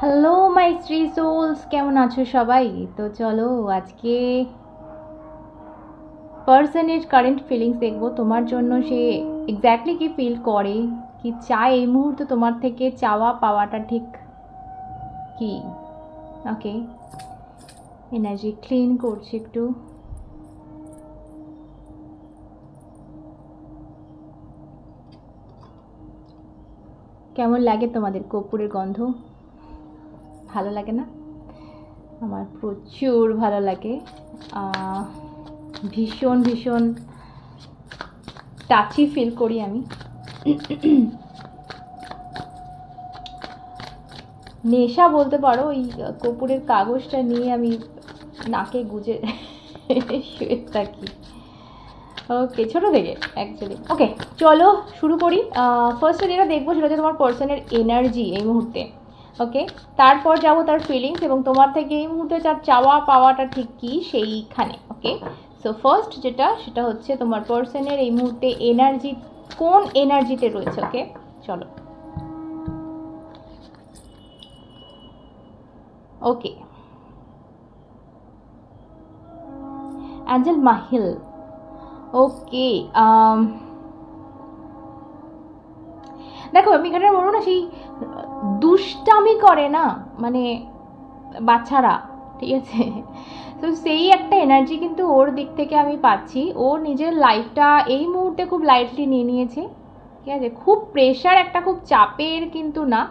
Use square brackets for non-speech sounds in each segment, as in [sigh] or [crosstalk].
Hello my three sols কেমন আছো সবাই? তো চলো আজকে পার্সনের কারেন্ট ফিলিংস দেখব। তোমার জন্য সে এক্স্যাক্টলি কি ফিল করে? কি চায় এই মুহূর্তে তোমার থেকে? চাওয়া পাওয়াটা ঠিক কি? ওকে এনার্জি ক্লিন করছি একটু। কেমন লাগে তোমাদের কর্পূরের গন্ধ? ভালো লাগে না? আমার প্রচুর ভালো লাগে। ভীষণ ভীষণ টাচি ফিল করি আমি। নেশা বলতে পারো, ওই কপুরের কাগজটা নিয়ে আমি নাকে গুজে শুয়ে থাকি। ওকে ছোটো থেকে অ্যাকচুয়ালি ওকে চলো শুরু করি। ফার্স্টে যেটা দেখব সেটা হচ্ছে তোমার পার্সনের এনার্জি এই মুহূর্তে। ওকে তারপর যাব তার ফিলিংস এবং তোমার থেকে এই মুহূর্তে তার চাওয়া পাওয়াটা ঠিক কী? সেইখানে ওকে সো ফার্স্ট যেটা, সেটা হচ্ছে তোমার পার্সনের এই মুহূর্তে এনার্জি কোন এনার্জিতে রয়েছে ওকে চলো। ওকে অ্যাঞ্জেল মাহিল ওকে দেখো, আমি এখানে বলব না সেই, দুষ্টামি করে না মানে বাচ্চারা, ঠিক আছে? [laughs] তো সেই একটা এনার্জি কিন্তু ওর দিক থেকে আমি পাচ্ছি। ও নিজের লাইফটা এই মুহূর্তে খুব লাইটলি নিয়ে নিয়েছে, ঠিক আছে? খুব প্রেশার একটা, খুব চাপের কিন্তু না।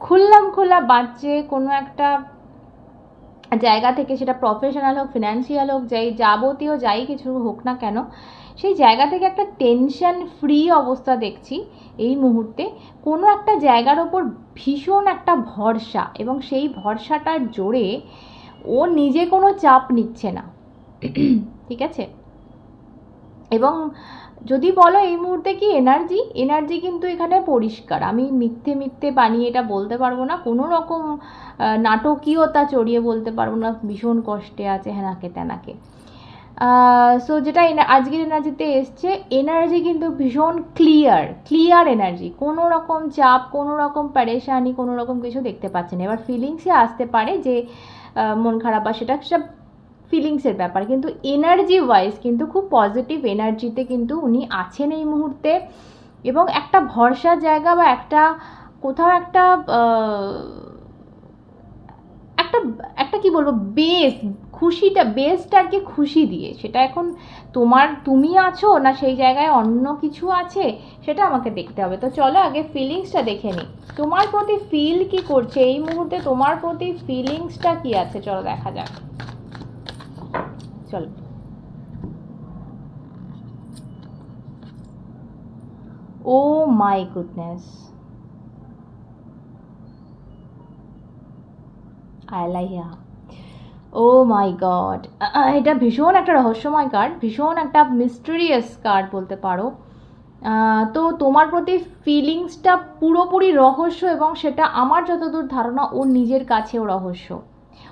খুললাম খোলা বাঁচছে কোনো একটা জায়গা থেকে সেটা প্রফেশনাল হোক ফিনান্সিয়াল হোক, যাই যাবতীয় যাই কিছু হোক না কেন সেই জায়গা থেকে একটা টেনশন ফ্রি অবস্থা দেখছি এই মুহূর্তে। কোনো একটা জায়গার ওপর ভীষণ একটা ভরসা এবং সেই ভরসাটার জোরে ও নিজে কোনো চাপ নিচ্ছে না। ঠিক আছে? এবং যদি বলো এই মুহূর্তে কি এনার্জি এনার্জি কিন্তু এখানে পরিষ্কার। আমি মিথ্যে মিথ্যে বানিয়ে এটা বলতে পারব না। কোনো রকম নাটকীয়তা চড়িয়ে বলতে পারব না। ভীষণ কষ্টে আছে হেনাকে তেনাকে। সো যেটা আজকের এনার্জিতে এসছে এনার্জি কিন্তু ভীষণ ক্লিয়ার ক্লিয়ার এনার্জি কোনো রকম চাপ, কোনো রকম প্যারেশানি কোনো রকম কিছু দেখতে পাচ্ছেন এবার ফিলিংসে আসতে পারে যে মন খারাপ বা সেটা সেটা ফিলিংসের ব্যাপার। কিন্তু এনার্জি ওয়াইজ কিন্তু খুব পজিটিভ এনার্জিতে কিন্তু উনি আছেন এই মুহূর্তে। এবং একটা ভরসার জায়গা বা একটা কোথাও একটা একটা একটা কি বলব বেস খুশিটা বেসটা আর কি খুশি দিয়ে। সেটা এখন তোমার তুমি আছো না সেই জায়গায় অন্য কিছু আছে, সেটা আমাকে দেখতে হবে। তো চলো আগে ফিলিংসটা দেখে নিই। তোমার প্রতি ফিল কি করছে? এই মুহূর্তে তোমার প্রতি ফিলিংসটা কি আছে? চলো দেখা যাক। চলো। Oh my goodness. Alaya oh my god এটা ভীষণ একটা রহস্যময় কার্ড ভীষণ একটা মিস্টেরিয়াস কার্ড বলতে পারো। তো তোমার প্রতি ফিলিংসটা পুরোপুরি রহস্য এবং সেটা আমার যতদূর ধারণা, ওর নিজের কাছেও রহস্য।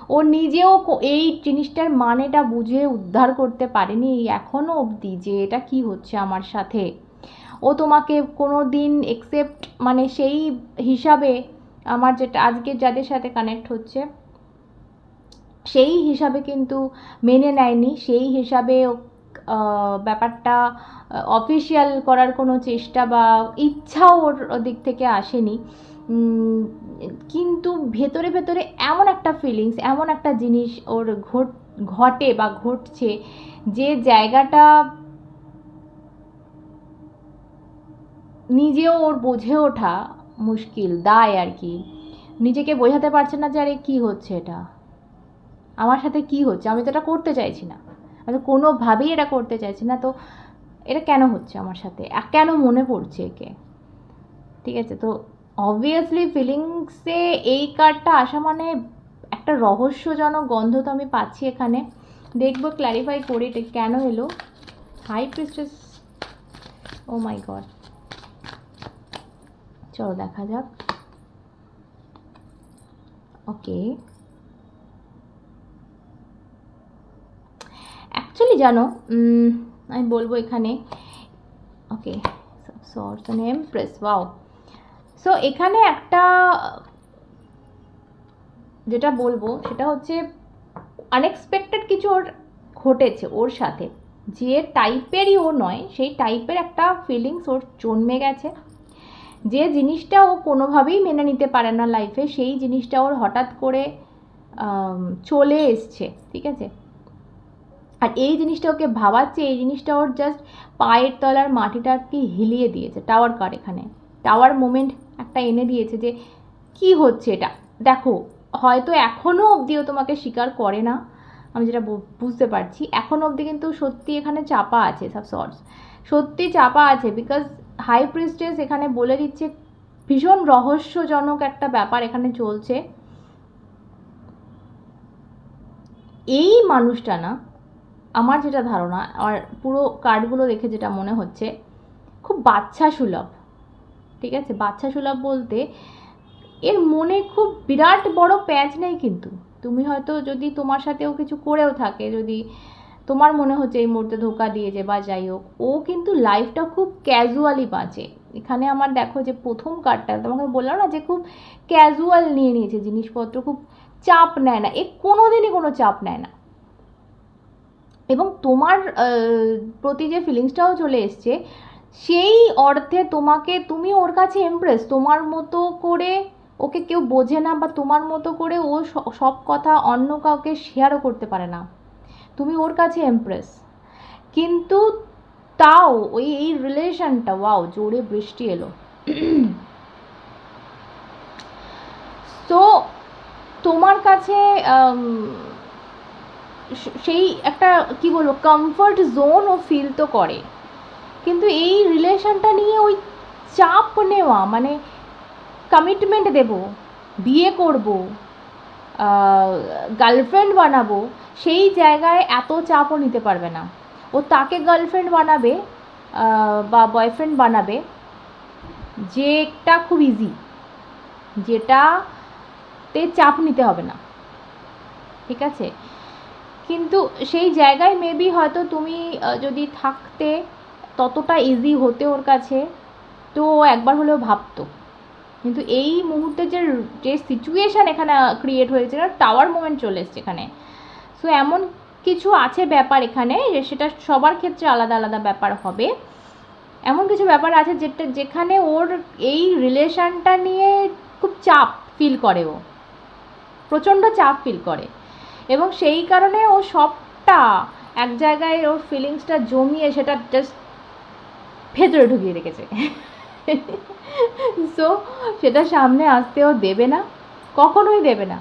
ও নিজেও এই জিনিসটার মানেটা বুঝে উদ্ধার করতে পারেনি এখনও অবধি যে এটা কি হচ্ছে আমার সাথে। ও তোমাকে কোনো দিন একসেপ্ট মানে সেই হিসাবে আমার যেটা আজকে যাদের সাথে কানেক্ট হচ্ছে সেই হিসাবে কিন্তু মেনে নেয়নি, সেই হিসাবে ব্যাপারটা অফিসিয়াল করার কোনো চেষ্টা বা ইচ্ছাও ওর দিক থেকে আসেনি। কিন্তু ভেতরে ভেতরে এমন একটা ফিলিংস এমন একটা জিনিস ওর ঘট, ঘটে বা ঘটছে যে জায়গাটা নিজেও ওর বুঝে ওঠা মুশকিল, দায় আর কি। নিজেকে বোঝাতে পারছে না যে আরে কী হচ্ছে এটা। আমার সাথে কি হচ্ছে? আমি তো এটা করতে চাইছি না। আমি কোনোভাবেই এটা করতে চাইছি না। তো এটা কেন হচ্ছে আমার সাথে? কেন মনে পড়ছে একে? ঠিক আছে, তো অবভিয়াসলি ফিলিংসে এই কার্ডটা আসা মানে একটা রহস্যজনক গন্ধ তো আমি পাচ্ছি এখানে। দেখব ক্ল্যারিফাই করে এটা কেন এলো? High priestess oh my god চলো, দেখা যাক। ওকে অ্যাকচুয়ালি জানো আমি বলব এখানে। Okay source name press wow so এখানে একটা, যেটা বলব, সেটা হচ্ছে আনএক্সপেক্টেড কিছু ওর ঘটেছে ওর সাথে। যে টাইপেরই ও নয়, সেই টাইপের একটা ফিলিংস ওর জন্মে গেছে। যে জিনিসটা ও কোনোভাবেই মেনে নিতে পারে না লাইফে সেই জিনিসটা ওর হঠাৎ করে চলে এসছে, ঠিক আছে? আর এই জিনিসটা ওকে ভাবাচ্ছে, এই জিনিসটা ওর জাস্ট পায়ের তলার মাটিটাকে হিলিয়ে দিয়েছে টাওয়ার কার এখানে। টাওয়ার মোমেন্ট একটা এনে দিয়েছে যে, কি হচ্ছে এটা? দেখো, হয়তো এখনও অবধিও তোমাকে স্বীকার করে না, আমি যেটা বুঝতে পারছি। এখনও অবধি কিন্তু সত্যি এখানে চাপা আছে সব সর্টস সত্যি চাপা আছে বিকজ হাই প্রিস্টেস এখানে বলে দিচ্ছে, ভীষণ রহস্যজনক একটা ব্যাপার এখানে চলছে। এই মানুষটা না আমার যেটা ধারণা, আর পুরো কার্ডগুলো দেখে যেটা মনে হচ্ছে, খুব বাচ্চা সুলভ। ঠিক আছে? বাচ্চা সুলভ বলতে, এর মনে খুব বিরাট বড় প্যাঁচ নেই কিন্তু। তুমি হয়তো যদি তোমার সাথেও কিছু করেও থাকে, যদি তোমার মনে হচ্ছে এই মুহূর্তে ধোকা দিয়েছে বা যাই হোক, ও কিন্তু লাইফটা খুব ক্যাজুয়ালি বাঁচে। এখানে আমার দেখো যে প্রথম কার্ডটা তোমাকে বললাম না যে খুব ক্যাজুয়াল নিয়ে নিয়েছে, জিনিসপত্র খুব চাপ নেয় না। এ কোনো দিনই কোনো চাপ নেয় না। এবং তোমার প্রতি যে ফিলিংসটাও চলে এসছে, সেই অর্থে তোমাকে, তুমি ওর কাছে এমপ্রেস তোমার মতো করে ওকে কেউ বোঝে না বা তোমার মতো করে ও সব কথা অন্য কাউকে শেয়ারও করতে পারে না। তুমি ওর কাছে এমপ্রেস কিন্তু তাও ওই, এই রিলেশনটা ওয়াও জোরে বৃষ্টি এলো। [clears throat] তো তোমার কাছে সেই একটা, কি বলব কমফর্ট জোন ও ফিল তো করে। কিন্তু এই রিলেশনটা নিয়ে ওই চাপ নেওয়া মানে কমিটমেন্ট দেব, বিয়ে করব গার্লফ্রেন্ড বানাবো, সেই জায়গায় এত চাপও নিতে পারবে না। ও তাকে গার্লফ্রেন্ড বানাবে বা বয়ফ্রেন্ড বানাবে যেটা খুব ইজি যেটাতে চাপ নিতে হবে না। ঠিক আছে? কিন্তু সেই জায়গায় মেবি হয়তো তুমি যদি থাকতে ততটা ইজি হতে ওর কাছে, তো ও একবার হলেও ভাবতো। কিন্তু এই মুহূর্তে যে যে সিচুয়েশান এখানে ক্রিয়েট হয়েছে টাওয়ার মোমেন্ট চলে এসছে এখানে। সো এমন কিছু আছে ব্যাপার এখানে সেটা সবার ক্ষেত্রে আলাদা আলাদা ব্যাপার হবে। এমন কিছু ব্যাপার আছে যেটা, যেখানে ওর এই রিলেশনটা নিয়ে খুব চাপ ফিল করে ও। প্রচণ্ড চাপ ফিল করে। এবং সেই কারণে ও সবটা এক জায়গায় ওর ফিলিংসটা জমিয়ে সেটা জাস্ট ভেতরে ঢুকিয়ে রেখেছে। সো সেটা সামনে আসতেও দেবে না, কখনোই দেবে না।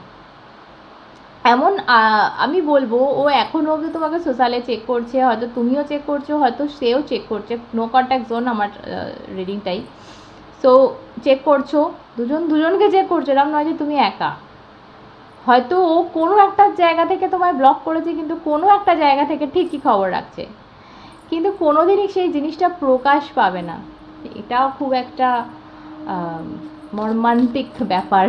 এমন আমি বলব, ও এখনও অবধি তোমাকে সোশ্যালে চেক করছে, হয়তো তুমিও চেক করছ, হয়তো সেও চেক করছে নো কন্ট্যাক্ট জোন আমার রিডিংটাই সো চেক করছ, দুজন, দুজনকে চেক করছ, এরকম নয় যে তুমি একা। হয়তো ও কোনো একটা জায়গা থেকে তোমায় ব্লক করেছে, কিন্তু কোনো একটা জায়গা থেকে ঠিকই খবর রাখছে। কিন্তু কোনো দিনই সেই জিনিসটা প্রকাশ পাবে না। এটাও খুব একটা মর্মান্তিক ব্যাপার,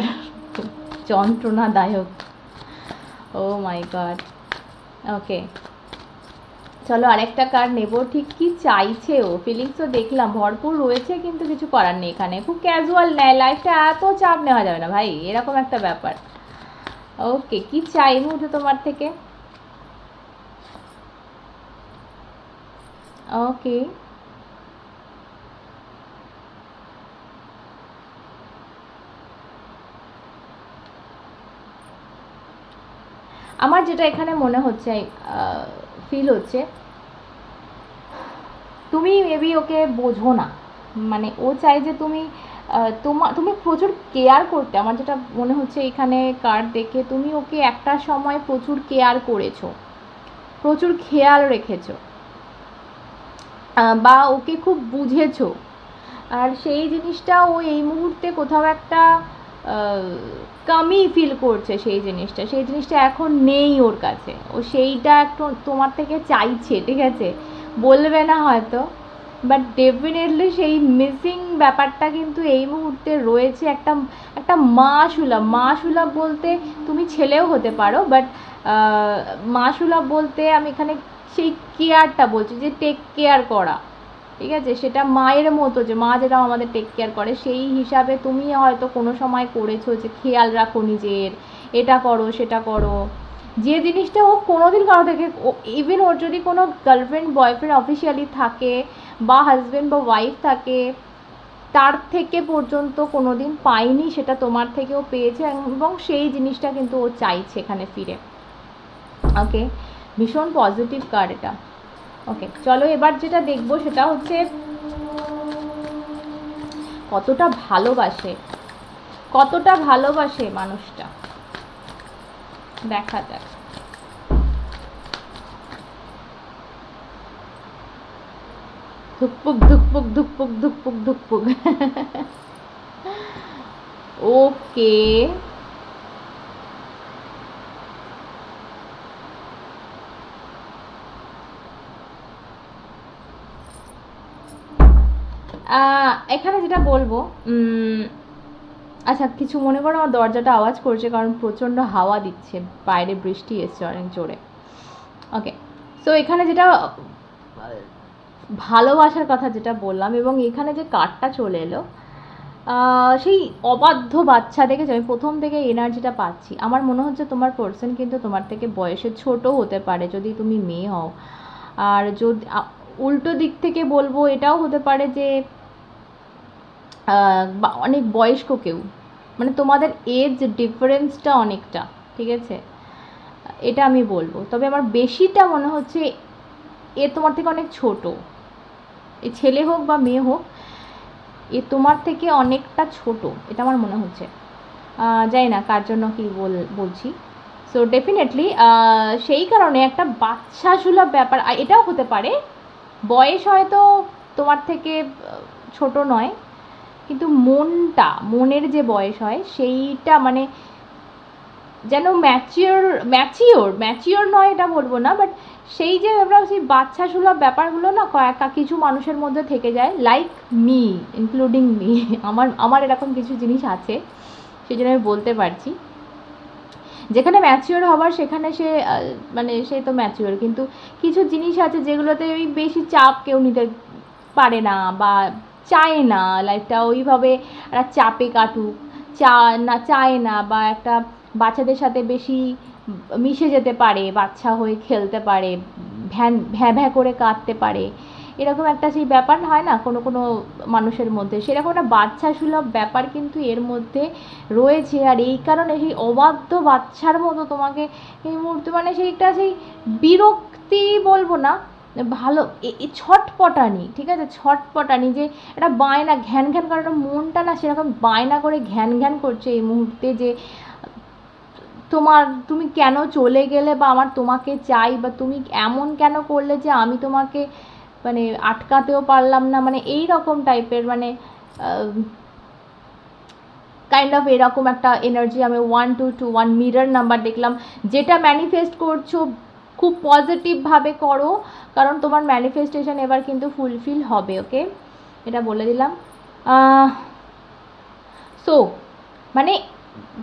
যন্ত্রণাদায়ক। ও মাই গড ওকে চলো আরেকটা কার্ড নেব। ঠিক কি চাইছে ও? ফিলিংসও দেখলাম, ভরপুর রয়েছে, কিন্তু কিছু করার নেই এখানে। খুব ক্যাজুয়াল নেয় লাইফটা এত চাপ নেওয়া যাবে না ভাই। এরকম একটা ব্যাপার। ওকে কি চাই মুহূর্তে তোমার থেকে? ওকে আমার যেটা এখানে মনে হচ্ছে ফিল হচ্ছে, তুমি মেবি ওকে বোঝো না। মানে ও চাই যে তুমি তোমার তুমি প্রচুর কেয়ার করতে। আমার যেটা মনে হচ্ছে এখানে কার্ড দেখে তুমি ওকে একটা সময় প্রচুর কেয়ার করেছ। প্রচুর খেয়াল রেখেছো। বা ওকে খুব বুঝেছ। আর সেই জিনিসটা ও এই মুহূর্তে কোথাও একটা কমই ফিল করছে সেই জিনিসটা। সেই জিনিসটা এখন নেই ওর কাছে। ও সেইটা একটু তোমার থেকে চাইছে, ঠিক আছে? বলবে না হয়তো। বাট ডেফিনেটলি সেই মিসিং ব্যাপারটা কিন্তু এই মুহূর্তে রয়েছে। একটা একটা মা সুলভ। মা সুলভ বলতে তুমি ছেলেও হতে পারো বাট মা সুলভ বলতে আমি এখানে সেই কেয়ারটা বলছি যে টেক কেয়ার করা। ঠিক আছে? সেটা মায়ের মতো যে মা যেটা আমাদের টেক কেয়ার করে, সেই হিসাবে তুমি হয়তো কোনো সময় করেছ যে খেয়াল রাখো নিজের, এটা করো, সেটা করো। যে জিনিসটা ও কোনোদিন কারও থেকে ইভেন ওর যদি কোনো গার্লফ্রেন্ড বয়ফ্রেন্ড অফিসিয়ালি থাকে বা হাজব্যান্ড বা ওয়াইফ থাকে তার থেকে পর্যন্ত কোনো দিন পাইনি সেটা তোমার থেকেও পেয়েছে এবং সেই জিনিসটা কিন্তু ও চাইছে এখানে ফিরে। ওকে ভীষণ পজিটিভ কার্ড এটা। ওকে চলো এবার যেটা দেখব সেটা হচ্ছে কতটা ভালোবাসে। কতটা ভালোবাসে মানুষটা। দেখা যাক। ধুকপুক ধুকপুক ধুকপুক ধুকপুক ধুকপুক। ওকে। এখানে যেটা বলব আচ্ছা কিছু মনে করো আমার দরজাটা আওয়াজ করছে, কারণ প্রচণ্ড হাওয়া দিচ্ছে, বাইরে বৃষ্টি এসছে অনেক জোরে। ওকে সো এখানে যেটা ভালোবাসার কথা যেটা বললাম এবং এখানে যে কার্ডটা চলে এলো সেই অবাধ্য বাচ্চা দেখেছি? আমি প্রথম থেকে এনার্জিটা পাচ্ছি। আমার মনে হচ্ছে তোমার পার্সন কিন্তু তোমার থেকে বয়সে ছোট হতে পারে যদি তুমি মেয়ে হও। আর যদি উল্টো দিক থেকে বলব এটাও হতে পারে যে অনেক বয়স্ক কেউ মানে তোমাদের এজ ডিফারেন্সটা অনেকটা, ঠিক আছে? এটা আমি বলব। তবে আমার বেশিটা মনে হচ্ছে এ তোমার থেকে অনেক ছোট। এ ছেলে হোক বা মেয়ে হোক, এ তোমার থেকে অনেকটা ছোট, এটা আমার মনে হচ্ছে। যাই না কার জন্য কি বল, বলছি। সো ডেফিনেটলি সেই কারণে একটা বাচ্চা সুলভ ব্যাপার এটাও হতে পারে, বয়স হয়তো তোমার থেকে ছোট নয়, কিন্তু মনটা, মনের যে বয়স হয়, সেইটা মানে যেন ম্যাচিওর ম্যাচিওর ম্যাচিওর নয় এটা বলব না বাট সেই যে আমরা সেই বাচ্চা সুলভ ব্যাপারগুলো না কয়েক কিছু মানুষের মধ্যে থেকে যায় লাইক মি ইনক্লুডিং মি আমার আমার এরকম কিছু জিনিস আছে সেই জন্য আমি বলতে পারছি। যেখানে ম্যাচিওর হবার, সেখানে সে মানে সে তো ম্যাচিওর কিন্তু কিছু জিনিস আছে যেগুলোতে ওই বেশি চাপ কেউ নিতে পারে না বা চায় না লাইফটা ওইভাবে একটা চাপে কাটুক, চা, না চায় না বা একটা বাচ্চাদের সাথে বেশি মিশে যেতে পারে, বাচ্চা হয়ে খেলতে পারে, ভ্যান, ভ্যাঁ ভ্যাঁ করে কাঁদতে পারে। এরকম একটা সেই ব্যাপার হয় না? কোনো কোনো মানুষের মধ্যে। সেরকম একটা বাচ্চা সুলভ ব্যাপার কিন্তু এর মধ্যে রয়েছে। আর এই কারণে সেই অবাধ্য বাচ্চার মতো তোমাকে এই মুহূর্তে মানে সেইটা সেই বিরক্তি বলব না, ভালো ছটপটানি, ঠিক আছে? ছটপটানি যে একটা বায়না, ঘ্যান ঘ্যান করাটা মনটা না সেরকম বায়না করে ঘ্যান ঘ্যান করছে এই মুহূর্তে যে তোমার, তুমি কেন চলে গেলে বা আমার তোমাকে চাই বা তুমি এমন কেন করলে যে আমি তোমাকে মানে আটকাতেও পারলাম না? মানে এই রকম টাইপের মানে কাইন্ড অফ এরকম একটা এনার্জি আমি one two two one mirror number দেখলাম, যেটা ম্যানিফেস্ট করছ খুব পজিটিভভাবে করো, কারণ তোমার ম্যানিফেস্টেশন এবার কিন্তু ফুলফিল হবে ওকে এটা বলে দিলাম। সো মানে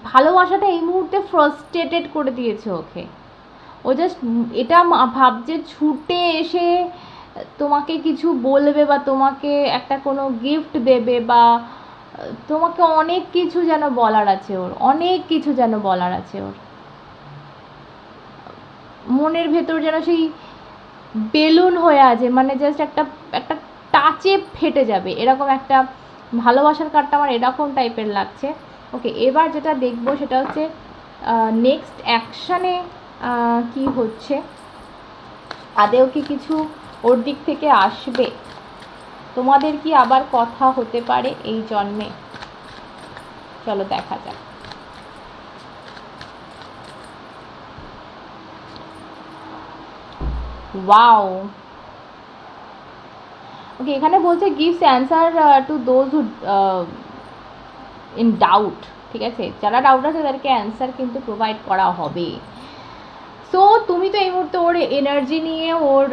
ভালোবাসাটা এই মুহূর্তে ফ্রাস্ট্রেটেড করে দিয়েছে ওকে। ও জাস্ট এটা ভাবছে ছুটে এসে তোমাকে কিছু বলবে বা তোমাকে একটা কোনো গিফট দেবে বা তোমাকে অনেক কিছু যেন বলার আছে ওর, অনেক কিছু যেন বলার আছে ওর। মনের ভেতর যেন সেই বেলুন হয়ে আছে মানে জাস্ট একটা একটা টাচে ফেটে যাবে। এরকম একটা ভালোবাসার কার্ডটা আমার এরকম টাইপের লাগছে। ওকে এবার যেটা দেখব সেটা হচ্ছে নেক্সট অ্যাকশানে কি হচ্ছে? আদেও কি কিছু ওর দিক থেকে আসবে? তোমাদের কি আবার কথা হতে পারে এই জন্মে? চলো দেখা যাক। ওয়াও ওকে এখানে বলছে gives answer to those who in doubt ঠিক আছে? যারা ডাউট আছে তাদেরকে অ্যান্সার কিন্তু প্রোভাইড করা হবে। সো তুমি তো এই মুহূর্তে ওর এনার্জি নিয়ে, ওর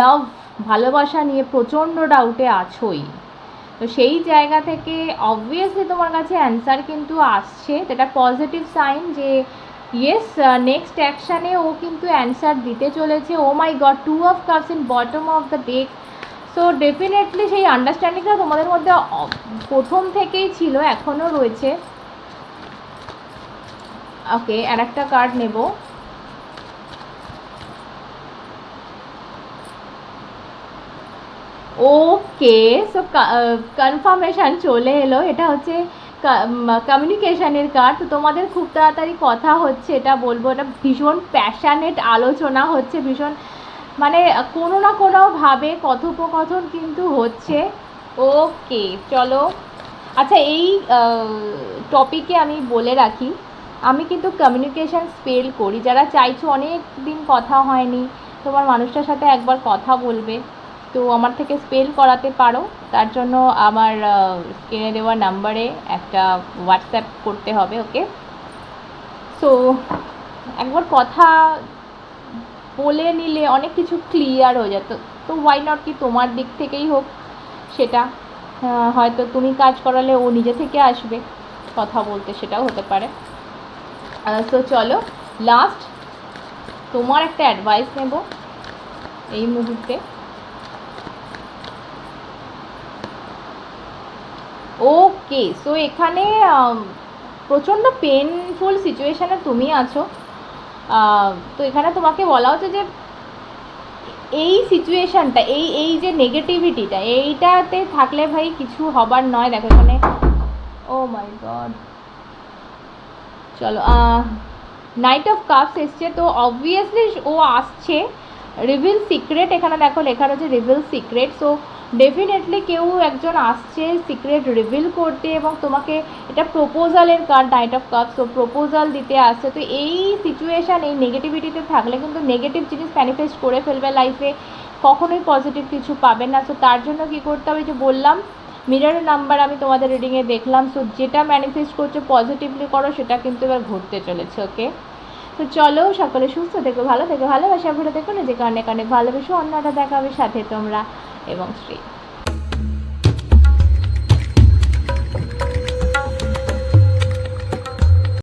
লাভ ভালোবাসা নিয়ে প্রচণ্ড ডাউটে আছোই। তো সেই জায়গা থেকে অবভিয়াসলি তোমার কাছে অ্যান্সার কিন্তু আসছে। যেটা পজিটিভ সাইন যে ইয়েস নেক্সট অ্যাকশানে ও কিন্তু অ্যান্সার দিতে চলেছে। ও my god two of cups in bottom of the deck so definitely সেই আন্ডারস্ট্যান্ডিংটা তোমাদের মধ্যে প্রথম থেকেই ছিল, এখনও রয়েছে। ওকে, আর একটা কার্ড নেব। ওকে সো কনফার্মেশন চলে এলো। এটা হচ্ছে কমিউনিকেশনের কার্ড তো তোমাদের খুব তাড়াতাড়ি কথা হচ্ছে, এটা বলব। এটা ভীষণ প্যাশানেট আলোচনা হচ্ছে, ভীষণ মানে কোনো না কোনোভাবে কথোপকথন কিন্তু হচ্ছে। ওকে, চলো। আচ্ছা এই টপিকে আমি বলে রাখি, আমি কিন্তু কমিউনিকেশন স্পেল করি। যারা চাইছো অনেক দিন কথা হয়নি, তোমার মানুষটার সাথে একবার কথা বলবে, তো আমার থেকে স্পেল করাতে পারো। তার জন্য আমার স্ক্রিনে দেওয়া নাম্বারে একটা হোয়াটসঅ্যাপ করতে হবে, ওকে? সো একবার কথা বলে নিলে অনেক কিছু ক্লিয়ার হয়ে যেত তো ওয়াই নট কি তোমার দিক থেকেই হোক সেটা হয়তো তুমি কাজ করালে ও নিজে থেকে আসবে কথা বলতে, সেটাও হতে পারে। সো চলো লাস্ট তোমার একটা অ্যাডভাইস নেব এই মুহূর্তে। ওকে সো এখানে প্রচণ্ড পেনফুল সিচুয়েশানে তুমি আছো। তো এখানে তোমাকে বলা হচ্ছে যে এই সিচুয়েশানটা এই এই যে নেগেটিভিটিটা এইটাতে থাকলে ভাই কিছু হবার নয়। দেখো এখানে ও মাই গড চলো নাইট অফ কাপস এসছে, তো অবভিয়াসলি ও আসছে। রিভিল সিক্রেট এখানে দেখো লেখা রয়েছে রিভিল সিক্রেট সো ডেফিনেটলি কেউ একজন আসছে সিক্রেট রিভিল করতে এবং তোমাকে এটা প্রপোজালের card knight of cup so proposal দিতে আসছে। তো এই সিচুয়েশান এই নেগেটিভিটিতে থাকলে কিন্তু নেগেটিভ জিনিস ম্যানিফেস্ট করে ফেলবে লাইফে কখনোই পজিটিভ কিছু পাবে না। সো তার জন্য কী করতে হবে? যে বললাম মিরারের নাম্বার আমি তোমাদের রিডিংয়ে দেখলাম। সো যেটা ম্যানিফেস্ট করছ পজিটিভলি করো, সেটা কিন্তু এবার ঘুরতে চলেছে ওকে তো চলো সকলে সুস্থ থেকো, ভালো থেকো, ভালোবাসা ভরে দেখো নিজেকে অনেক অনেক ভালোবেসো অন্যটা দেখাবে সাথে তোমরা এবং শ্রী।